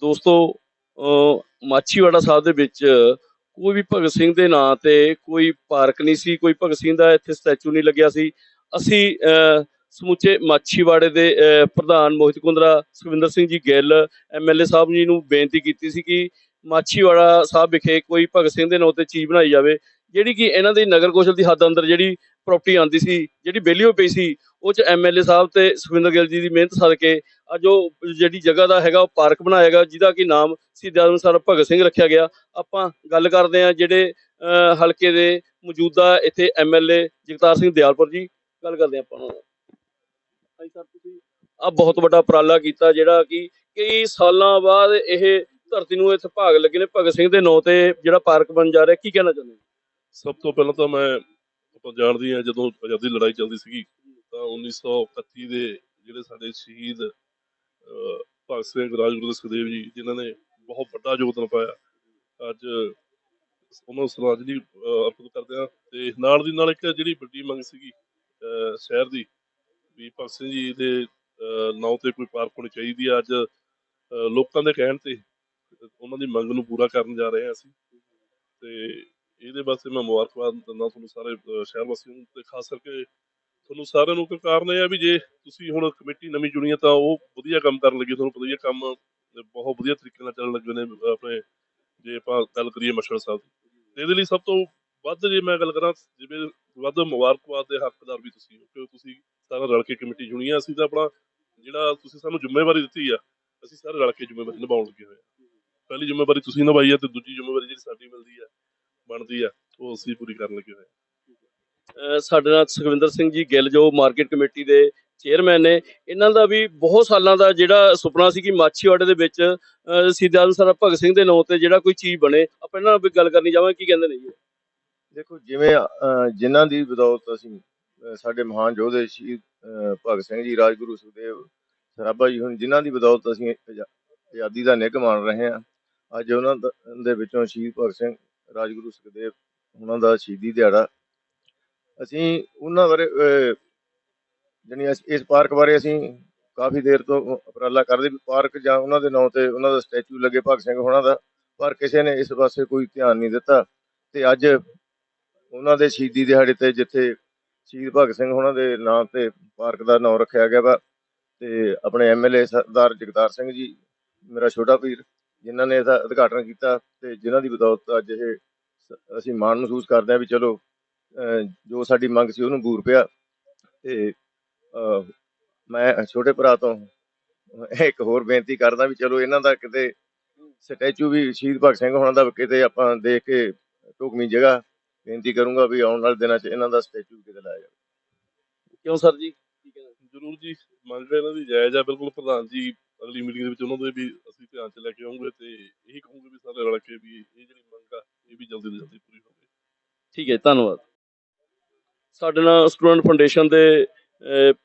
ਦੋਸਤੋ ਮਾਛੀਵਾੜਾ ਸਾਹਿਬ ਦੇ ਵਿੱਚ ਕੋਈ ਵੀ ਭਗਤ ਸਿੰਘ ਦੇ ਨਾਂ ਤੇ ਕੋਈ ਪਾਰਕ ਨਹੀਂ ਸੀ, ਕੋਈ ਭਗਤ ਸਿੰਘ ਦਾ ਇੱਥੇ ਸਟੈਚੂ ਨਹੀਂ ਲੱਗਿਆ ਸੀ। ਅਸੀਂ, ਅਹ, ਸਮੁੱਚੇ ਮਾਛੀਵਾੜੇ ਦੇ, ਅਹ, ਪ੍ਰਧਾਨ ਮੋਹਿਤ ਕੁੰਦਰਾ ਸੁਖਵਿੰਦਰ ਸਿੰਘ ਜੀ ਗਿੱਲ ਐਮਐਲਏ ਸਾਹਿਬ ਜੀ ਨੂੰ ਬੇਨਤੀ ਕੀਤੀ ਸੀ ਕਿ ਮਾਛੀਵਾੜਾ ਸਾਹਿਬ ਵਿਖੇ ਕੋਈ ਭਗਤ ਸਿੰਘ ਦੇ ਨਾਂ ਤੇ ਚੀਜ਼ ਬਣਾਈ ਜਾਵੇ। ਜਿਹੜੀ ਕਿ ਇਹਨਾਂ ਦੀ ਨਗਰ ਕੌਸ਼ਲ ਦੀ ਹੱਦ ਅੰਦਰ ਜਿਹੜੀ ਪ੍ਰਾਪਰਟੀ ਆਂਦੀ ਸੀ, ਜਿਹੜੀ ਵਿਹਲੀ ਪਈ ਸੀ, ਉਹ ਚ ਐਮਐਲਏ ਸਾਹਿਬ ਤੇ ਸੁਖਵਿੰਦਰ ਗਿੱਲ ਜੀ ਦੀ ਮਿਹਨਤ ਸਦਕੇ ਅੱਜ ਉਹ ਜਿਹੜੀ ਜਗ੍ਹਾ ਦਾ ਹੈਗਾ, ਉਹ ਪਾਰਕ ਬਣਾਇਆ ਗਿਆ, ਜਿਹਦਾ ਕਿ ਨਾਮ ਸ਼ਹੀਦ ਆਜ਼ਮ ਸਰ ਭਗਤ ਸਿੰਘ ਰੱਖਿਆ ਗਿਆ। ਆਪਾਂ ਗੱਲ ਕਰਦੇ ਹਾਂ ਜਿਹੜੇ ਹਲਕੇ ਦੇ ਮੌਜੂਦਾ ਇੱਥੇ ਐਮਐਲਏ ਜਗਤਾਰ ਸਿੰਘ ਦਿਆਲਪੁਰ ਜੀ, ਗੱਲ ਕਰਦੇ ਹਾਂ ਆਪਾਂ ਨੂੰ ਹਾਂਜੀ ਸਰ, ਤੁਸੀਂ ਆ ਬਹੁਤ ਵੱਡਾ ਉਪਰਾਲਾ ਕੀਤਾ ਜਿਹੜਾ ਕਿ ਕਈ ਸਾਲਾਂ ਬਾਅਦ ਇਹ ਧਰਤੀ ਨੂੰ ਇੱਥੇ ਭਾਗ ਲੱਗੇ ਨੇ। ਭਗਤ ਸਿੰਘ ਦੇ ਨਾਂ ਤੇ ਜਿਹੜਾ ਪਾਰਕ ਬਣ ਜਾ ਰਿਹਾ, ਕੀ ਕਹਿਣਾ ਚਾਹੁੰਦੇ ਹੋ? ਸਭ ਤੋਂ ਪਹਿਲਾਂ ਤਾਂ ਮੈਂ ਆਪਾਂ ਜਾਣਦੇ ਹਾਂ ਜਦੋਂ ਆਜ਼ਾਦੀ ਲੜਾਈ ਚੱਲਦੀ ਸੀਗੀ, ਤਾਂ 1931 ਦੇ ਜਿਹੜੇ ਸਾਡੇ ਸ਼ਹੀਦ ਭਗਤ ਸਿੰਘ ਰਾਜਗੁਰੂ ਦੇ ਸੁਖਦੇਵ ਜੀ, ਜਿਨ੍ਹਾਂ ਨੇ ਬਹੁਤ ਵੱਡਾ ਯੋਗਦਾਨ ਪਾਇਆ, ਅੱਜ ਉਹਨਾਂ ਨੂੰ ਸ਼ਰਧਾਂਜਲੀ ਅਰਪਿਤ ਕਰਦੇ ਹਾਂ ਤੇ ਨਾਲ ਦੀ ਨਾਲ ਇੱਕ ਜਿਹੜੀ ਵੱਡੀ ਮੰਗ ਸੀਗੀ ਸ਼ਹਿਰ ਦੀ, ਵੀ ਭਗਤ ਸਿੰਘ ਜੀ ਦੇ ਨਾਂ ਤੇ ਕੋਈ ਪਾਰਕ ਹੋਣੀ ਚਾਹੀਦੀ ਆ, ਅੱਜ ਲੋਕਾਂ ਦੇ ਕਹਿਣ ਤੇ ਉਹਨਾਂ ਦੀ ਮੰਗ ਨੂੰ ਪੂਰਾ ਕਰਨ ਜਾ ਰਹੇ ਹਾਂ ਅਸੀਂ ਤੇ ਇਹਦੇ ਵਾਸਤੇ ਮੈਂ ਮੁਬਾਰਕਬਾਦ ਦਿੰਦਾ ਤੁਹਾਨੂੰ ਸਾਰੇ ਸ਼ਹਿਰ ਵਾਸੀਆਂ ਨੂੰ ਤੇ ਖਾਸ ਕਰਕੇ ਤੁਹਾਨੂੰ ਸਾਰਿਆਂ ਨੂੰ ਕਾਰਨ ਇਹ ਆ ਵੀ ਜੇ ਤੁਸੀਂ ਹੁਣ ਕਮੇਟੀ ਨਵੀਂ ਚੁਣੀ ਆ ਤਾਂ ਉਹ ਵਧੀਆ ਕੰਮ ਕਰਨ ਲੱਗੀ, ਤੁਹਾਨੂੰ ਪਤਾ ਹੀ ਹੈ ਕੰਮ ਬਹੁਤ ਵਧੀਆ ਤਰੀਕੇ ਨਾਲ ਚੱਲਣ ਲੱਗੇ ਨੇ ਆਪਣੇ ਜੇ ਆਪਾਂ ਗੱਲ ਕਰੀਏ ਮਸ਼ਹਰ ਸਾਹਿਬ ਦੀ। ਇਹਦੇ ਲਈ ਸਭ ਤੋਂ ਵੱਧ ਜੇ ਮੈਂ ਗੱਲ ਕਰਾਂ, ਜਿਵੇਂ ਵੱਧ ਮੁਬਾਰਕਬਾਦ ਦੇ ਹੱਕਦਾਰ ਵੀ ਤੁਸੀਂ ਹੋ ਕਿਉਂਕਿ ਤੁਸੀਂ ਸਾਰਾ ਰਲ ਕੇ ਕਮੇਟੀ ਚੁਣੀ ਆ ਅਸੀਂ ਤਾਂ ਆਪਣਾ ਜਿਹੜਾ ਤੁਸੀਂ ਸਾਨੂੰ ਜ਼ਿੰਮੇਵਾਰੀ ਦਿੱਤੀ ਆ, ਅਸੀਂ ਸਾਰੇ ਰਲ ਕੇ ਜ਼ਿੰਮੇਵਾਰੀ ਨਿਭਾਉਣ ਲੱਗੇ ਹੋਏ ਆ। ਪਹਿਲੀ ਜ਼ਿੰਮੇਵਾਰੀ ਤੁਸੀਂ ਨਿਭਾਈ ਆ ਤੇ ਦੂਜੀ ਜ਼ਿੰਮੇਵਾਰੀ ਜਿਹੜੀ ਸਾਡੀ ਮਿਲਦੀ ਆ ਬਣਦੀ ਆ ਉਹ ਅਸੀਂ ਪੂਰੀ ਕਰਨ ਲੱਗੇ ਹੋਏ ਆ। ਸਾਡੇ ਨਾਲ ਸੁਖਵਿੰਦਰ ਸਿੰਘ ਜੀ ਗਿੱਲ ਜੋ ਮਾਰਕੀਟ ਕਮੇਟੀ ਦੇ ਚੇਅਰਮੈਨ ਨੇ ਇਹਨਾਂ ਦਾ ਵੀ ਬਹੁਤ ਸਾਲਾਂ ਦਾ ਜਿਹੜਾ ਸੁਪਨਾ ਸੀ ਕਿ ਮਾਛੀਵਾੜੇ ਦੇ ਵਿੱਚ ਆਜ਼ਮ ਸਰ ਭਗਤ ਸਿੰਘ ਦੇ ਨਾਂ ਤੇ ਜਿਹੜਾ ਕੋਈ ਚੀਜ਼ ਬਣੇ। ਆਪਾਂ ਇਹਨਾਂ ਨਾਲ ਵੀ ਗੱਲ ਕਰਨੀ ਚਾਹਾਂਗੇ ਕੀ ਕਹਿੰਦੇ ਨੇ ਜੀ? ਦੇਖੋ ਜਿਵੇਂ ਜਿਨ੍ਹਾਂ ਦੀ ਬਦੌਲਤ ਅਸੀਂ ਸਾਡੇ ਮਹਾਨ ਯੋਧੇ ਸ਼ਹੀਦ ਭਗਤ ਸਿੰਘ ਜੀ ਰਾਜਗੁਰੂ ਸੁਖਦੇਵ ਸਰਾਭਾ ਜੀ ਹੁਣ ਜਿਨ੍ਹਾਂ ਦੀ ਬਦੌਲਤ ਅਸੀਂ ਆਜ਼ਾ- ਆਜ਼ਾਦੀ ਦਾ ਨਿੱਘ ਮਾਣ ਰਹੇ ਹਾਂ ਅੱਜ ਉਹਨਾਂ ਦੇ ਵਿੱਚੋਂ ਸ਼ਹੀਦ ਭਗਤ ਸਿੰਘ ਰਾਜਗੁਰੂ ਸੁਖਦੇਵ ਉਹਨਾਂ ਦਾ ਸ਼ਹੀਦੀ ਦਿਹਾੜਾ। ਅਸੀਂ ਉਹਨਾਂ ਬਾਰੇ ਅਹ, ਜਾਣੀ ਅਸੀਂ ਇਸ ਪਾਰਕ ਬਾਰੇ ਅਸੀਂ ਕਾਫੀ ਦੇਰ ਤੋਂ ਉਪਰਾਲਾ ਕਰਦੇ ਵੀ ਪਾਰਕ ਜਾਂ ਉਹਨਾਂ ਦੇ ਨਾਂ ਤੇ ਉਹਨਾਂ ਦਾ ਸਟੈਚੂ ਲੱਗੇ ਭਗਤ ਸਿੰਘ ਹੋਣਾ ਦਾ ਪਰ ਕਿਸੇ ਨੇ ਇਸ ਪਾਸੇ ਕੋਈ ਧਿਆਨ ਨਹੀਂ ਦਿੱਤਾ। ਤੇ ਅੱਜ ਉਹਨਾਂ ਦੇ ਸ਼ਹੀਦੀ ਦਿਹਾੜੇ ਤੇ ਜਿੱਥੇ ਸ਼ਹੀਦ ਭਗਤ ਸਿੰਘ ਹੋਣਾ ਦੇ ਨਾਂ ਤੇ ਪਾਰਕ ਦਾ ਨਾਂ ਰੱਖਿਆ ਗਿਆ ਵਾ ਤੇ ਆਪਣੇ ਐਮਐਲਏ ਸਰਦਾਰ ਜਗਤਾਰ ਸਿੰਘ ਜੀ ਮੇਰਾ ਛੋਟਾ ਵੀਰ ਜਿਨ੍ਹਾਂ ਨੇ ਇਹਦਾ ਉਦਘਾਟਨ ਕੀਤਾ ਤੇ ਜਿਨ੍ਹਾਂ ਦੀ ਬਦੌਲਤ ਅੱਜ ਇਹ ਅਸੀਂ ਮਾਣ ਮਹਿਸੂਸ ਕਰਦੇ ਹਾਂ ਵੀ ਚਲੋ ਜੋ ਸਾਡੀ ਮੰਗ ਸੀ ਉਹਨੂੰ ਪੂਰ ਪਿਆ ਤੇ ਮੈਂ ਛੋਟੇ ਭਰਾ ਤੋਂ ਇੱਕ ਹੋਰ ਬੇਨਤੀ ਕਰਦਾ ਵੀ ਚਲੋ ਇਹਨਾਂ ਦਾ ਕਿਤੇ ਸਟੈਚੂ ਵੀ ਸ਼ਹੀਦ ਭਗਤ ਸਿੰਘ ਹੋਣਾ ਦਾ ਕਿਤੇ ਆਪਾਂ ਦੇਖ ਕੇ ਢੁਕਵੀਂ ਜਗ੍ਹਾ ਬੇਨਤੀ ਕਰੂੰਗਾ ਵੀ ਆਉਣ ਵਾਲੇ ਦਿਨਾਂ 'ਚ ਇਹਨਾਂ ਦਾ ਸਟੈਚੂ ਕਿਤੇ ਲਾਇਆ ਜਾਵੇ। ਕਿਉਂ ਸਰ ਜੀ? ਜ਼ਰੂਰ ਜੀ ਮੰਗ ਇਹਨਾਂ ਦੀ ਜਾਇਜ਼ ਆ ਬਿਲਕੁਲ ਪ੍ਰਧਾਨ ਜੀ ਅਗਲੀ ਮੀਟਿੰਗ ਦੇ ਵਿੱਚ ਉਹਨਾਂ ਦੇ ਵੀ ਅਸੀਂ ਧਿਆਨ 'ਚ ਲੈ ਕੇ ਆਉਂਗੇ ਤੇ ਇਹੀ ਕਹੂੰਗੇ ਵੀ ਸਾਰੇ ਰਲ ਕੇ ਵੀ ਇਹ ਜਿਹੜੀ ਮੰਗ ਆ ਇਹ ਵੀ ਜਲਦੀ ਤੋਂ ਜਲਦੀ ਪੂਰੀ ਹੋਵੇ। ਠੀਕ ਹੈ ਧੰਨਵਾਦ। ਸਾਡੇ ਨਾਲ ਸਟੂਡੈਂਟ ਫਾਊਂਡੇਸ਼ਨ ਦੇ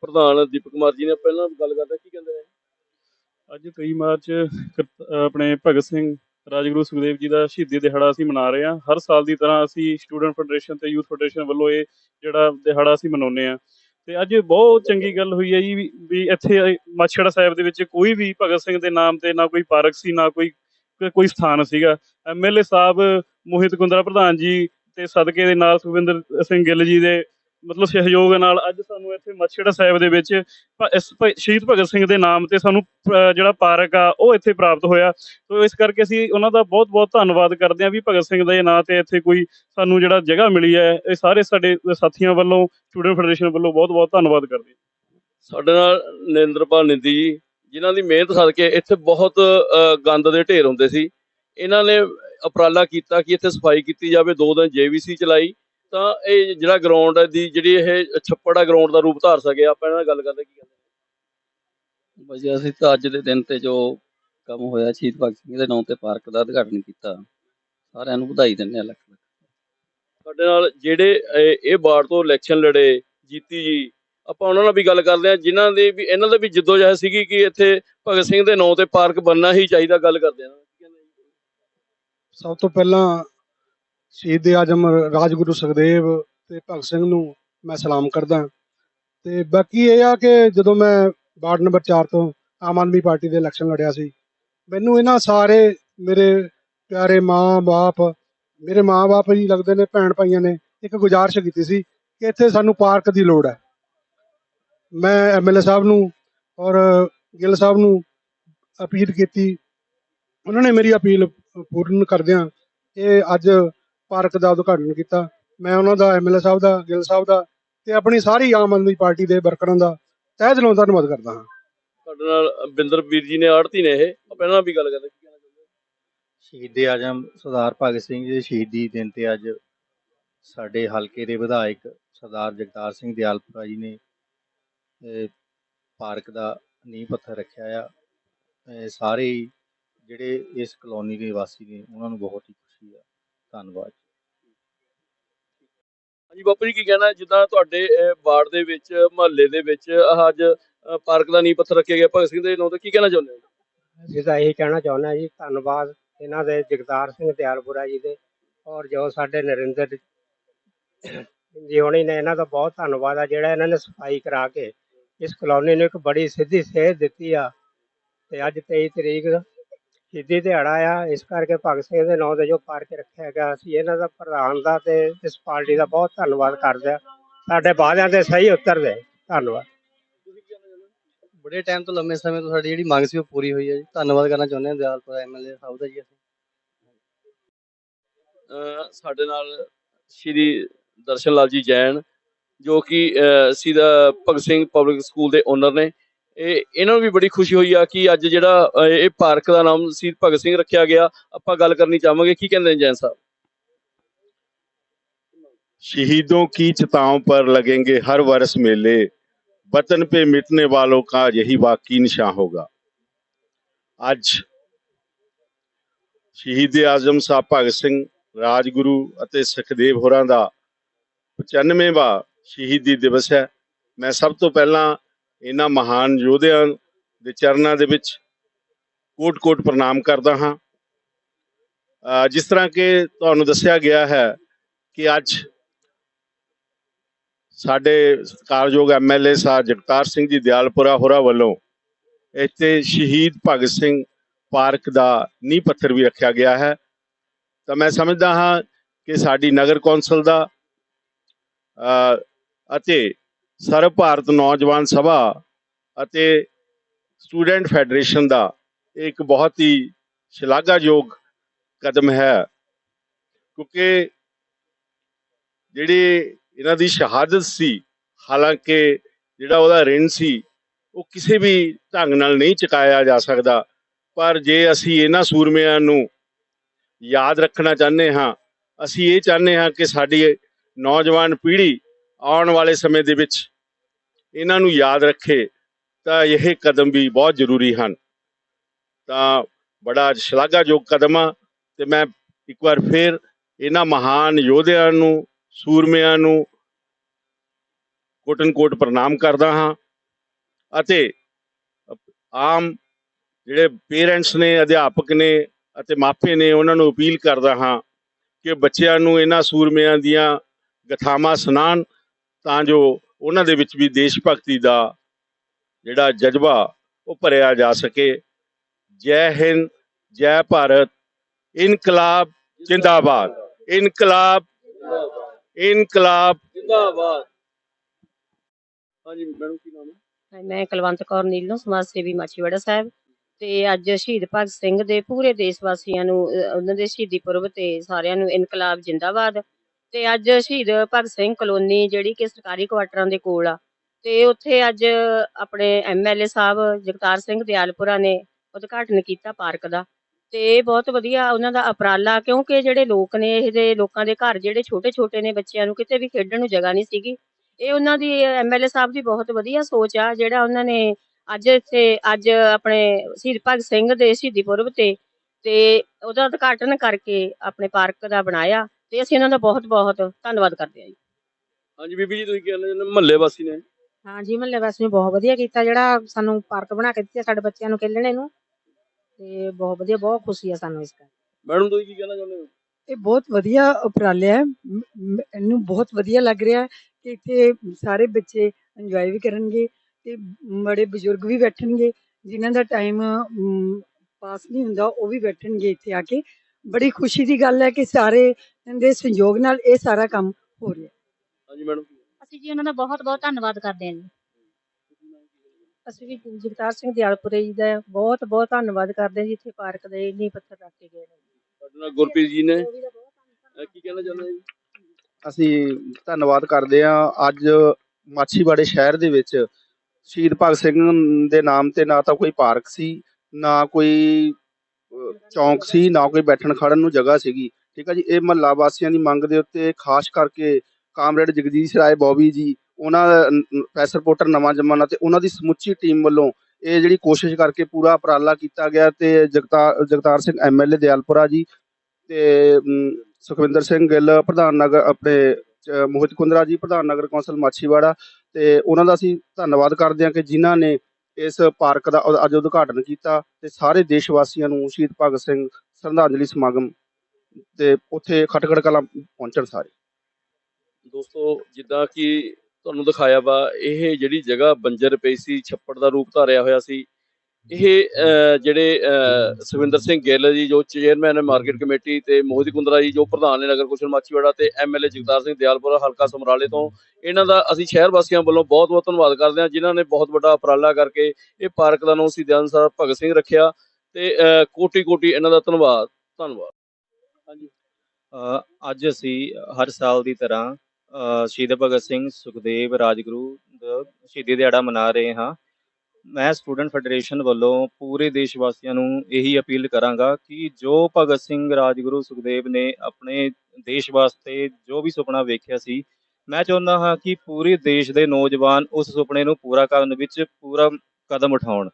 ਪ੍ਰਧਾਨ ਦੀਪਕ ਕੁਮਾਰ ਜੀ ਨੇ ਪਹਿਲਾਂ ਗੱਲ ਕਰਦੇ ਕੀ ਕਹਿੰਦੇ ਨੇ? ਅੱਜ 23 ਮਾਰਚ ਆਪਣੇ ਭਗਤ ਸਿੰਘ ਰਾਜਗੁਰੂ ਸੁਖਦੇਵ ਜੀ ਦਾ ਸ਼ਹੀਦੀ ਦਿਹਾੜਾ ਅਸੀਂ ਮਨਾ ਰਹੇ ਹਾਂ। ਹਰ ਸਾਲ ਦੀ ਤਰ੍ਹਾਂ ਅਸੀਂ ਸਟੂਡੈਂਟ ਫੈਡਰੇਸ਼ਨ ਤੇ ਯੂਥ ਫੈਡਰੇਸ਼ਨ ਵੱਲੋਂ ਇਹ ਜਿਹੜਾ ਦਿਹਾੜਾ ਅਸੀਂ ਮਨਾਉਂਦੇ ਹਾਂ। ਤੇ ਅੱਜ ਬਹੁਤ ਚੰਗੀ ਗੱਲ ਹੋਈ ਹੈ ਜੀ ਵੀ- ਇੱਥੇ ਮਾਛੜਾ ਸਾਹਿਬ ਦੇ ਵਿੱਚ ਕੋਈ ਵੀ ਭਗਤ ਸਿੰਘ ਦੇ ਨਾਮ ਤੇ ਨਾ ਕੋਈ ਪਾਰਕ ਸੀ, ਨਾ ਕੋਈ ਕੋਈ ਸਥਾਨ ਸੀਗਾ। ਐਮਐਲਏ ਸਾਹਿਬ, ਮੋਹਿਤ ਗੁੰਦਰਾ ਪ੍ਰਧਾਨ ਜੀ ਤੇ ਸਦਕੇ ਦੇ ਨਾਲ ਸੁਖਵਿੰਦਰ ਸਿੰਘ ਗਿੱਲ ਜੀ ਦੇ ਮਤਲਬ ਸਹਿਯੋਗ ਨਾਲ ਅੱਜ ਸਾਨੂੰ ਇੱਥੇ ਮੱਛੜਾ ਸਾਹਿਬ ਦੇ ਵਿੱਚ ਇਸ ਸ਼ਹੀਦ ਭਗਤ ਸਿੰਘ ਦੇ ਨਾਮ ਤੇ ਸਾਨੂੰ ਜਿਹੜਾ ਪਾਰਕ ਆ, ਉਹ ਇੱਥੇ ਪ੍ਰਾਪਤ ਹੋਇਆ। ਸੋ ਇਸ ਕਰਕੇ ਅਸੀਂ ਉਹਨਾਂ ਦਾ ਬਹੁਤ ਬਹੁਤ ਧੰਨਵਾਦ ਕਰਦੇ ਹਾਂ ਵੀ ਭਗਤ ਸਿੰਘ ਦੇ ਨਾਂ ਤੇ ਇੱਥੇ ਕੋਈ ਸਾਨੂੰ ਜਿਹੜਾ ਜਗ੍ਹਾ ਮਿਲੀ ਹੈ, ਇਹ ਸਾਰੇ ਸਾਡੇ ਸਾਥੀਆਂ ਵੱਲੋਂ, ਸਟੂਡੈਂਟ ਫੈਡਰੇਸ਼ਨ ਵੱਲੋਂ ਬਹੁਤ ਬਹੁਤ ਧੰਨਵਾਦ ਕਰਦੇ ਸਾਡੇ ਨਾਲ ਨਰਿੰਦਰਪਾਲ ਨਿੰਦੀ ਜੀ, ਜਿਨ੍ਹਾਂ ਦੀ ਮਿਹਨਤ ਸਦਕੇ ਇੱਥੇ ਬਹੁਤ ਗੰਦ ਦੇ ਢੇਰ ਹੁੰਦੇ ਸੀ। ਇਹਨਾਂ ਨੇ ਉਪਰਾਲਾ ਕੀਤਾ ਕਿ ਇੱਥੇ ਸਫ਼ਾਈ ਕੀਤੀ ਜਾਵੇ, ਦੋ ਦਿਨ ਜੇਵੀਸੀ ਚਲਾਈ। ਤਾਂ ਇਹ ਜਿਹੜਾ ਗਰਾਊਂਡ ਹੈ ਦੀ ਜਿਹੜੀ ਇਹ ਛੱਪੜ ਆ ਗਰਾਊਂਡ ਦਾ ਰੂਪ ਧਾਰ ਸਕਿਆ ਆਪਾਂ ਇਹਨਾਂ ਨਾਲ ਗੱਲ ਕਰਦੇ ਕੀ ਕਹਿੰਦੇ ਵਜੇ ਅਸੀਂ ਤਾਂ ਅੱਜ ਦੇ ਦਿਨ ਤੇ ਜੋ ਕੰਮ ਹੋਇਆ ਸ਼ਹੀਦ ਭਗਤ ਸਿੰਘ ਦੇ ਨਾਂ ਤੇ ਪਾਰਕ ਦਾ ਉਦਘਾਟਨ ਕੀਤਾ। ਸਾਰਿਆਂ ਨੂੰ ਵਧਾਈ ਦਿੰਦੇ ਆ ਲੱਖ ਲੱਖ। ਸਾਡੇ ਨਾਲ ਜਿਹੜੇ ਇਹ- ਵਾਰਡ ਤੋਂ ਇਲੈਕਸ਼ਨ ਲੜੇ ਜੀਤੀ ਜੀ ਆਪਾਂ ਉਹਨਾਂ ਨਾਲ ਵੀ ਗੱਲ ਕਰਦੇ ਹਾਂ ਜਿਨ੍ਹਾਂ ਦੇ ਵੀ ਇਹਨਾਂ ਦੇ ਵੀ ਜਿੱਦੋਜਹਿਦ ਸੀਗੀ ਕਿ ਇੱਥੇ ਭਗਤ ਸਿੰਘ ਦੇ ਨਾਂ ਤੇ ਪਾਰਕ ਬਣਨਾ ਹੀ ਚਾਹੀਦਾ ਗੱਲ ਕਰਦੇ ਹਾਂ। ਸਭ ਤੋਂ ਪਹਿਲਾਂ ਸ਼ਹੀਦ ਆਜਮ ਰਾਜਗੁਰੂ ਸੁਖਦੇਵ ਤੇ ਭਗਤ ਸਿੰਘ ਨੂੰ ਮੈਂ ਸਲਾਮ ਕਰਦਾ ਤੇ ਬਾਕੀ ਇਹ ਆ ਕਿ ਜਦੋਂ ਮੈਂ ਵਾਰਡ ਨੰਬਰ 4 ਤੋਂ ਆਮ ਆਦਮੀ ਪਾਰਟੀ ਦੇ ਇਲੈਕਸ਼ਨ ਲੜਿਆ ਸੀ, ਮੈਨੂੰ ਇਹਨਾਂ ਸਾਰੇ ਮੇਰੇ ਪਿਆਰੇ ਮਾਂ-ਬਾਪ, ਮੇਰੇ ਮਾਂ-ਬਾਪ ਜੀ ਲੱਗਦੇ ਨੇ ਭੈਣ ਭਾਈਆਂ ਨੇ ਇੱਕ ਗੁਜ਼ਾਰਿਸ਼ ਕੀਤੀ ਸੀ ਕਿ ਇੱਥੇ ਸਾਨੂੰ ਪਾਰਕ ਦੀ ਲੋੜ ਹੈ। ਮੈਂ ਐਮਐਲਏ ਸਾਹਿਬ ਨੂੰ ਔਰ ਗਿੱਲ ਸਾਹਿਬ ਨੂੰ ਅਪੀਲ ਕੀਤੀ। ਉਹਨਾਂ ਨੇ ਮੇਰੀ ਅਪੀਲ ਪੂਰਨ ਕਰਦਿਆਂ ਇਹ ਅੱਜ ਪਾਰਕ ਦਾ ਉਦਘਾਟਨ ਕੀਤਾ। ਮੈਂ ਉਹਨਾਂ ਦਾ ਐਮਐਲਏ ਸਾਹਿਬ ਦਾ ਗਿੱਲ ਸਾਹਿਬ ਦਾ ਤੇ ਆਪਣੀ ਸਾਰੀ ਆਮ ਆਦਮੀ ਪਾਰਟੀ ਦੇ ਵਰਕਰਾਂ ਦਾ ਤਹਿ ਦਿਲੋਂ ਧੰਨਵਾਦ ਕਰਦਾ ਹਾਂ। ਸਾਡੇ ਨਾਲ ਬਿੰਦਰ ਵੀਰ ਜੀ ਨੇ ਆੜਤੀ ਨੇ ਇਹ। ਆਪਾਂ ਇਹਨਾਂ ਨਾਲ ਵੀ ਗੱਲ ਕਰਦੇ ਕੀ ਕਹਿਣਾ ਚਾਹੁੰਦੇ ਹੋ? ਸ਼ਹੀਦ ਆਜਮ ਸਰਦਾਰ ਭਗਤ ਸਿੰਘ ਜੀ ਦੇ ਸ਼ਹੀਦੀ ਦਿਨ ਤੇ ਅੱਜ ਸਾਡੇ ਹਲਕੇ ਦੇ ਵਿਧਾਇਕ ਸਰਦਾਰ ਜਗਤਾਰ ਸਿੰਘ ਦਿਆਲਪੁਰਾ ਜੀ ਨੇ ਪਾਰਕ ਦਾ ਨੀਂਹ ਪੱਥਰ ਰੱਖਿਆ ਆ। ਸਾਰੇ ਜਿਹੜੇ ਇਸ ਕਲੋਨੀ ਦੇ ਵਾਸੀ ਨੇ ਉਹਨਾਂ ਨੂੰ ਬਹੁਤ ਹੀ ਖੁਸ਼ੀ ਆ। ਧੰਨਵਾਦ ਹਾਂਜੀ ਬਾਪੂ ਜੀ ਕੀ ਕਹਿਣਾ? ਜਿੱਦਾਂ ਤੁਹਾਡੇ ਵਾਰਡ ਦੇ ਵਿੱਚ ਮਹੱਲੇ ਦੇ ਵਿੱਚ ਅੱਜ ਪਾਰਕ ਦਾ ਨੀਂਹ ਪੱਥਰ ਰੱਖਿਆ ਗਿਆ। ਭਗਤ ਸਿੰਘ ਦੇ ਨਾਂ ਤੇ ਕੀ ਕਹਿਣਾ ਚਾਹੁੰਦੇ ਹੋ? ਅਸੀਂ ਤਾਂ ਇਹੀ ਕਹਿਣਾ ਚਾਹੁੰਦੇ ਹਾਂ ਜੀ ਧੰਨਵਾਦ ਇਹਨਾਂ ਦੇ ਜਗਤਾਰ ਸਿੰਘ ਦਿਆਲਪੁਰਾ ਜੀ ਦੇ ਔਰ ਜੋ ਸਾਡੇ ਨਰਿੰਦਰ ਜੀ ਹੋਣੀ ਨੇ ਇਹਨਾਂ ਦਾ ਬਹੁਤ ਧੰਨਵਾਦ ਆ ਜਿਹੜਾ ਇਹਨਾਂ ਨੇ ਸਫ਼ਾਈ ਕਰਾ ਕੇ ਇਸ ਕਲੋਨੀ ਨੂੰ ਇੱਕ ਬੜੀ ਸਿੱਧੀ ਸੇਧ ਦਿੱਤੀ ਆ। ਤੇ ਅੱਜ 23 ਤਰੀਕ ਸ਼ਹੀਦੀ ਦਿਹਾੜਾ ਆ ਇਸ ਕਰਕੇ ਭਗਤ ਸਿੰਘ ਦੇ ਨਾਂ ਤੇ ਜੋ ਪਾਰਕ ਰੱਖਿਆ ਗਿਆ ਅਸੀਂ ਇਹਨਾਂ ਦਾ ਪ੍ਰਧਾਨ ਦਾ ਤੇ ਇਸ ਪਾਰਟੀ ਦਾ ਬਹੁਤ ਧੰਨਵਾਦ ਕਰਦੇ ਆ। ਸਾਡੇ ਵਾਅਦਿਆਂ ਤੇ ਸਹੀ ਉਤਰਦੇ ਧੰਨਵਾਦ। ਬੜੇ ਟਾਈਮ ਤੋਂ ਲੰਮੇ ਸਮੇਂ ਤੋਂ ਸਾਡੀ ਜਿਹੜੀ ਮੰਗ ਸੀ ਉਹ ਪੂਰੀ ਹੋਈ ਹੈ ਜੀ। ਧੰਨਵਾਦ ਕਰਨਾ ਚਾਹੁੰਦੇ ਹਾਂ ਦਿਆਲਪੁਰ ਐਮਐਲਏ ਸਾਹਿਬ ਦਾ ਜੀ ਅਸੀਂ। ਸਾਡੇ ਨਾਲ ਸ਼੍ਰੀ ਦਰਸ਼ਨ ਲਾਲ ਜੀ ਜੈਨ ਜੋ ਕਿ ਸਿੱਧਾ ਭਗਤ ਸਿੰਘ ਪਬਲਿਕ ਸਕੂਲ ਦੇ ਓਨਰ ਨੇ। ਇਹ ਇਹਨਾਂ ਨੂੰ ਵੀ ਬੜੀ ਖੁਸ਼ੀ ਹੋਈ ਆ ਕਿ ਅੱਜ ਜਿਹੜਾ ਅਹ, ਇਹ ਪਾਰਕ ਦਾ ਨਾਮ ਸ਼ਹੀਦ ਭਗਤ ਸਿੰਘ ਰੱਖਿਆ ਗਿਆ ਆਪਾਂ ਗੱਲ ਕਰਨੀ ਚਾਹਾਂਗੇ ਕੀ ਕਹਿੰਦੇ ਨੇ ਜੈਨ ਸਾਹਿਬ शहीदों की चिताओं पर लगेंगे हर वर्ष मेले वतन पे मिटने वालों का यही वाकई निशान होगा ਅੱਜ ਸ਼ਹੀਦ ਆਜ਼ਮ ਸਾਹਿਬ ਭਗਤ ਸਿੰਘ ਰਾਜਗੁਰੂ ਅਤੇ ਸੁਖਦੇਵ ਹੋਰਾਂ ਦਾ 95ਵਾਂ ਸ਼ਹੀਦੀ ਦਿਵਸ ਹੈ ਮੈਂ ਸਭ ਤੋਂ ਪਹਿਲਾਂ ਇਹਨਾਂ ਮਹਾਨ ਯੋਧਿਆਂ ਦੇ ਚਰਨਾਂ ਦੇ ਵਿੱਚ ਕੋਟ-ਕੋਟ ਪ੍ਰਣਾਮ ਕਰਦਾ ਹਾਂ। ਜਿਸ ਤਰ੍ਹਾਂ ਕਿ ਤੁਹਾਨੂੰ ਦੱਸਿਆ ਗਿਆ ਹੈ ਕਿ ਅੱਜ ਸਾਡੇ ਸਤਿਕਾਰਯੋਗ ਐਮਐਲਏ ਸਾਹਿਬ ਜਗਤਾਰ ਸਿੰਘ ਜੀ ਦਿਆਲਪੁਰਾ ਹੋਰਾਂ ਵੱਲੋਂ ਇੱਥੇ ਸ਼ਹੀਦ ਭਗਤ ਸਿੰਘ ਪਾਰਕ ਦਾ ਨੀਂਹ ਪੱਥਰ ਵੀ ਰੱਖਿਆ ਗਿਆ ਹੈ। ਤਾਂ ਮੈਂ ਸਮਝਦਾ ਹਾਂ ਕਿ ਸਾਡੀ ਨਗਰ ਕੌਂਸਲ ਦਾ ਅਤੇ ਸਰਬ ਭਾਰਤ ਨੌਜਵਾਨ ਸਭਾ ਅਤੇ ਸਟੂਡੈਂਟ ਫੈਡਰੇਸ਼ਨ ਦਾ ਇੱਕ ਬਹੁਤ ਹੀ ਸ਼ਲਾਘਾਯੋਗ ਕਦਮ ਹੈ। ਕਿਉਂਕਿ ਜਿਹੜੀ ਇਹਨਾਂ ਦੀ ਸ਼ਹਾਦਤ ਸੀ, ਹਾਲਾਂਕਿ ਜਿਹੜਾ ਉਹਦਾ ਰਿਣ ਸੀ, ਉਹ ਕਿਸੇ ਵੀ ਢੰਗ ਨਾਲ ਨਹੀਂ ਚੁਕਾਇਆ ਜਾ ਸਕਦਾ। ਪਰ ਜੇ ਅਸੀਂ ਇਹਨਾਂ ਸੂਰਮਿਆਂ ਨੂੰ ਯਾਦ ਰੱਖਣਾ ਚਾਹੁੰਦੇ ਹਾਂ, ਅਸੀਂ ਇਹ ਚਾਹੁੰਦੇ ਹਾਂ ਕਿ ਸਾਡੀ ਨੌਜਵਾਨ ਪੀੜ੍ਹੀ ਆਉਣ ਵਾਲੇ ਸਮੇਂ ਦੇ ਵਿੱਚ ਇਹਨਾਂ ਨੂੰ ਯਾਦ ਰੱਖੇ ਤਾਂ ਇਹ ਕਦਮ ਵੀ ਬਹੁਤ ਜ਼ਰੂਰੀ ਹਨ। ਤਾਂ ਬੜਾ ਸ਼ਲਾਘਾਯੋਗ ਕਦਮ ਆ ਤੇ ਮੈਂ ਇੱਕ ਵਾਰ ਫੇਰ ਇਹਨਾਂ ਮਹਾਨ ਯੋਧਿਆਂ ਨੂੰ, ਸੂਰਮਿਆਂ ਨੂੰ ਕੋਟਨ ਕੋਟ ਪ੍ਰਣਾਮ ਕਰਦਾ ਹਾਂ ਅਤੇ ਆਮ ਜਿਹੜੇ ਪੇਰੈਂਟਸ ਨੇ, ਅਧਿਆਪਕ ਨੇ ਅਤੇ ਮਾਪੇ ਨੇ ਉਹਨਾਂ ਨੂੰ ਅਪੀਲ ਕਰਦਾ ਹਾਂ ਕਿ ਬੱਚਿਆਂ ਨੂੰ ਇਹਨਾਂ ਸੂਰਮਿਆਂ ਦੀਆਂ ਗਥਾਵਾਂ ਸੁਣਾਉਣ ਤਾਂ ਜੋ ਉਹਨਾਂ ਦੇ ਵਿੱਚ ਵੀ ਦੇਸ਼ ਭਗਤੀ ਦਾ ਜਿਹੜਾ ਜਜ਼ਬਾ ਉਹ ਭਰਿਆ ਜਾ ਸਕੇ। ਜੈ ਹਿੰਦ ਜੈ ਭਾਰਤ ਇਨਕਲਾਬ ਜਿੰਦਾਬਾਦ। ਇਨਕਲਾਬ ਇਨਕਲਾਬ। ਜਿੰਦਾਬਾਦ। ਹਾਂਜੀ ਮੈਡਮ ਕੀ ਨਾਮ ਹੈ? ਮੈਂ ਕੁਲਵੰਤ ਕੌਰ ਨੀਲੋਂ ਸਮਾਜ ਸੇਵੀ ਮਾਛੀਵਾੜਾ ਸਾਹਿਬ। ਤੇ ਅੱਜ ਸ਼ਹੀਦ ਭਗਤ ਸਿੰਘ ਦੇ ਪੂਰੇ ਦੇਸ਼ ਵਾਸੀਆਂ ਨੂੰ ਉਹਨਾਂ ਦੇ ਸ਼ਹੀਦੀ ਪੁਰਬ ਤੇ ਸਾਰਿਆਂ ਨੂੰ ਇਨਕਲਾਬ ਜਿੰਦਾਬਾਦ। ਤੇ ਅੱਜ ਸ਼ਹੀਦ ਭਗਤ ਸਿੰਘ ਕਲੋਨੀ ਜਿਹੜੀ ਕਿ ਸਰਕਾਰੀ ਕੁਆਟਰਾਂ ਦੇ ਕੋਲ ਆ। ਤੇ ਉੱਥੇ ਅੱਜ ਆਪਣੇ ਐਮਐਲਏ ਸਾਹਿਬ ਜਗਤਾਰ ਸਿੰਘ ਦਿਆਲਪੁਰਾ ਨੇ ਉਦਘਾਟਨ ਕੀਤਾ ਪਾਰਕ ਦਾ। ਤੇ ਇਹ ਬਹੁਤ ਵਧੀਆ ਉਹਨਾਂ ਦਾ ਉਪਰਾਲਾ, ਕਿਉਂਕਿ ਜਿਹੜੇ ਲੋਕ ਨੇ ਇਹਦੇ ਲੋਕਾਂ ਦੇ ਘਰ ਜਿਹੜੇ ਛੋਟੇ ਛੋਟੇ ਨੇ ਬੱਚਿਆਂ ਨੂੰ ਕਿਤੇ ਵੀ ਖੇਡਣ ਨੂੰ ਜਗ੍ਹਾ ਨਹੀਂ ਸੀਗੀ। ਇਹ ਉਹਨਾਂ ਦੀ ਐਮਐਲਏ ਸਾਹਿਬ ਦੀ ਬਹੁਤ ਵਧੀਆ ਸੋਚ ਆ, ਜਿਹੜਾ ਉਹਨਾਂ ਨੇ ਅੱਜ ਇੱਥੇ, ਅੱਜ ਆਪਣੇ ਸ਼ਹੀਦ ਭਗਤ ਸਿੰਘ ਦੇ ਸ਼ਹੀਦੀ ਪੁਰਬ ਤੇ ਤੇ ਉਹਦਾ ਉਦਘਾਟਨ ਕਰਕੇ ਆਪਣੇ ਪਾਰਕ ਦਾ ਬਣਾਇਆ। ਤੇ ਅਸੀਂ ਇਹਨਾਂ ਦਾ ਬਹੁਤ ਬਹੁਤ ਧੰਨਵਾਦ ਕਰਦੇ ਹਾਂ ਜੀ। ਹਾਂਜੀ ਬੀਬੀ ਜੀ ਤੁਸੀਂ ਕੀ ਕਹਿੰਦੇ ਹੋ? ਮਹੱਲੇ ਵਾਸੀ ਨੇ। ਹਾਂ ਜੀ ਮਹੱਲੇ ਵਾਸੀ ਨੇ ਬਹੁਤ ਵਧੀਆ ਕੀਤਾ ਜਿਹੜਾ ਸਾਨੂੰ ਪਾਰਕ ਬਣਾ ਕੇ ਦਿੱਤੀ ਸਾਡੇ ਬੱਚਿਆਂ ਨੂੰ ਖੇਲਣੇ ਨੂੰ ਤੇ ਬਹੁਤ ਵਧੀਆ ਬਹੁਤ ਖੁਸ਼ੀ ਆ ਸਾਨੂੰ ਇਸ ਦਾ। ਮੈਡਮ ਤੁਸੀਂ ਕੀ ਕਹਿਣਾ ਚਾਹੁੰਦੇ ਹੋ? ਇਹ ਬਹੁਤ ਵਧੀਆ ਉਪਰਾਲਾ ਹੈ। ਮ- ਮ- ਮੈਨੂੰ ਬਹੁਤ ਵਧੀਆ ਲੱਗ ਰਿਹਾ ਹੈ ਕਿ ਇੱਥੇ ਸਾਰੇ ਬੱਚੇ ਇੰਜੋਏ ਵੀ ਕਰਨਗੇ ਤੇ ਬੜੇ ਬਜ਼ੁਰਗ ਵੀ ਬੈਠਣਗੇ। ਜਿਨ੍ਹਾਂ ਦਾ ਟਾਈਮ ਪਾਸ ਨਹੀਂ ਹੁੰਦਾ ਉਹ ਵੀ ਬੈਠਣਗੇ ਇੱਥੇ ਆ ਕੇ। ਬੜੀ ਖੁਸ਼ੀ ਦੀ ਗੱਲ ਹੈ ਕਿ ਸਾਰੇ ਦੇ ਸਹਿਯੋਗ ਨਾਲ ਇਹ ਸਾਰਾ ਕੰਮ ਹੋ ਰਿਹਾ। ਹਾਂਜੀ ਮੈਡਮ। ਅਸੀਂ ਜੀ ਉਹਨਾਂ ਦਾ ਬਹੁਤ ਬਹੁਤ ਧੰਨਵਾਦ ਕਰਦੇ ਹਾਂ ਜੀ। ਅਸੀਂ ਵੀ ਜਗਤਾਰ ਸਿੰਘ ਦਿਆਲਪੁਰੇ ਜੀ ਦਾ ਬਹੁਤ ਬਹੁਤ ਧੰਨਵਾਦ ਕਰਦੇ ਹਾਂ ਜੀ ਇੱਥੇ ਪਾਰਕ ਦੇ ਨੀਂਹ ਪੱਥਰ ਰੱਖ ਕੇ ਗਏ ਨੇ। ਸਾਡੇ ਨਾਲ ਗੁਰਪ੍ਰੀਤ ਜੀ ਨੇ। ਅਹ ਕੀ ਕਹਿਣਾ ਚਾਹੁੰਦੇ ਜੀ? ਅਸੀਂ ਧੰਨਵਾਦ ਕਰਦੇ ਹਾਂ। ਅੱਜ ਮਾਛੀਵਾੜੇ ਸ਼ਹਿਰ ਦੇ ਵਿੱਚ ਸ਼ਹੀਦ ਭਗਤ ਸਿੰਘ ਦੇ ਨਾਮ ਤੇ ਨਾ ਤਾਂ ਕੋਈ ਪਾਰਕ ਸੀ ਨਾ ਕੋਈ ਅਹ, ਚੌਂਕ ਸੀ ਨਾ ਕੋਈ ਬੈਠਣ ਖੜਨ ਨੂੰ ਜਗ੍ਹਾ ਸੀਗੀ। ਠੀਕ ਹੈ ਜੀ ਇਹ ਮਹੱਲਾ ਵਾਸੀਆਂ ਦੀ ਮੰਗ ਦੇ ਉੱਤੇ ਖਾਸ ਕਰਕੇ ਕਾਮਰੇਡ ਜਗਦੀਸ਼ ਰਾਏ ਬੌਬੀ ਜੀ ਉਹਨਾਂ ਦਾ, ਅਮ, ਪ੍ਰੈਸ ਰਿਪੋਰਟਰ ਨਵਾਂ ਜਮਾਨਾ ਤੇ ਉਹਨਾਂ ਦੀ ਸਮੁੱਚੀ ਟੀਮ ਵੱਲੋਂ ਇਹ ਜਿਹੜੀ ਕੋਸ਼ਿਸ਼ ਕਰਕੇ ਪੂਰਾ ਉਪਰਾਲਾ ਕੀਤਾ ਗਿਆ ਤੇ ਜਗਤਾਰ ਜਗਤਾਰ ਸਿੰਘ ਐਮਐਲਏ ਦਿਆਲਪੁਰਾ ਜੀ ਤੇ ਸੁਖਵਿੰਦਰ ਸਿੰਘ ਗਿੱਲ ਪ੍ਰਧਾਨ ਨਗਰ ਆਪਣੇ ਮੋਹਿਤ ਕੁੰਦਰਾ ਜੀ ਪ੍ਰਧਾਨ ਨਗਰ ਕੌਂਸਲ ਮਾਛੀਵਾੜਾ ਤੇ ਉਹਨਾਂ ਦਾ ਅਸੀਂ ਧੰਨਵਾਦ ਕਰਦੇ ਹਾਂ ਕਿ ਜਿਨ੍ਹਾਂ ਨੇ ਇਸ ਪਾਰਕ ਦਾ ਅੱਜ ਉਦਘਾਟਨ ਕੀਤਾ ਤੇ ਸਾਰੇ ਦੇਸ਼ ਵਾਸੀਆਂ ਨੂੰ ਸ਼ਹੀਦ ਭਗਤ ਸਿੰਘ ਸ਼ਰਧਾਂਜਲੀ ਸਮਾਗਮ ਤੇ ਉੱਥੇ ਖਟਕੜ ਕਲਾਂ ਪਹੁੰਚਣ ਸਾਰੇ। ਦੋਸਤੋ ਜਿੱਦਾਂ ਕਿ ਤੁਹਾਨੂੰ ਦਿਖਾਇਆ ਵਾ ਇਹ ਜਿਹੜੀ ਜਗ੍ਹਾ ਬੰਜਰ ਪਈ ਸੀ ਛੱਪੜ ਦਾ ਰੂਪ ਧਾਰਿਆ ਹੋਇਆ ਸੀ ਇਹ ਜਿਹੜੇ ਅਹ, ਸੁਖਵਿੰਦਰ ਸਿੰਘ ਗਿੱਲ ਜੀ ਜੋ ਚੇਅਰਮੈਨ ਹੈ ਮਾਰਕੀਟ ਕਮੇਟੀ ਤੇ ਮੋਹਿਤ ਕੁੰਦਰਾ ਜੀ ਜੋ ਪ੍ਰਧਾਨ ਨੇ ਨਗਰ ਕੌਂਸਲ ਮਾਚੀਵਾੜਾ ਤੇ ਐਮਐਲਏ ਜਗਤਾਰ ਸਿੰਘ ਦਿਆਲਪੁਰਾ ਹਲਕਾ ਸਮਰਾਲੇ ਤੋਂ ਇਹਨਾਂ ਦਾ ਅਸੀਂ ਸ਼ਹਿਰ ਵਾਸੀਆਂ ਵੱਲੋਂ ਬਹੁਤ ਬਹੁਤ ਧੰਨਵਾਦ ਕਰਦੇ ਹਾਂ ਜਿਨ੍ਹਾਂ ਨੇ ਬਹੁਤ ਵੱਡਾ ਉਪਰਾਲਾ ਕਰਕੇ ਇਹ ਪਾਰਕ ਦਾ ਨਾਮ ਸ਼ਹੀਦਾਂ ਸਾਹਿਬ ਭਗਤ ਸਿੰਘ ਰੱਖਿਆ ਤੇ ਅਹ, ਕੋਟੀ ਕੋਟੀ ਇਹਨਾਂ ਦਾ ਧੰਨਵਾਦ ਧੰਨਵਾਦ। ਹਾਂਜੀ। ਅੱਜ ਅਸੀਂ ਹਰ ਸਾਲ ਦੀ ਤਰ੍ਹਾਂ ਸ਼ਹੀਦ ਭਗਤ ਸਿੰਘ ਸੁਖਦੇਵ ਰਾਜਗੁਰੂ ਦਾ ਸ਼ਹੀਦੀ ਦਿਹਾੜਾ ਮਨਾ ਰਹੇ ਹਾਂ। ਮੈਂ ਸਟੂਡੈਂਟ ਫੈਡਰੇਸ਼ਨ ਵੱਲੋਂ ਪੂਰੇ ਦੇਸ਼ ਵਾਸੀਆਂ ਨੂੰ ਇਹੀ ਅਪੀਲ ਕਰਾਂਗਾ ਕਿ ਜੋ ਭਗਤ ਸਿੰਘ ਰਾਜਗੁਰੂ ਸੁਖਦੇਵ ਨੇ ਆਪਣੇ ਦੇਸ਼ ਵਾਸਤੇ ਜੋ ਵੀ ਸੁਪਨਾ ਵੇਖਿਆ ਸੀ, ਮੈਂ ਚਾਹੁੰਦਾ ਹਾਂ ਕਿ ਪੂਰੇ ਦੇਸ਼ ਦੇ ਨੌਜਵਾਨ ਉਸ ਸੁਪਨੇ ਨੂੰ ਪੂਰਾ ਕਰਨ ਵਿੱਚ ਪੂਰਾ ਕਦਮ ਉਠਾਉਣ।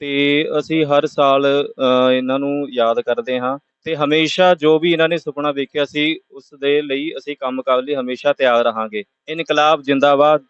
ਤੇ ਅਸੀਂ ਹਰ ਸਾਲ ਇਹਨਾਂ ਨੂੰ ਯਾਦ ਕਰਦੇ ਹਾਂ। ਤੇ ਹਮੇਸ਼ਾ ਜੋ ਵੀ ਇਹਨਾਂ ਨੇ ਸੁਪਨਾ ਵੇਖਿਆ ਸੀ, ਉਸ ਦੇ ਲਈ ਅਸੀਂ ਕੰਮ ਕਰਨ ਲਈ ਹਮੇਸ਼ਾ ਤਿਆਰ ਰਹਾਂਗੇ। ਇਨਕਲਾਬ ਜਿੰਦਾਬਾਦ।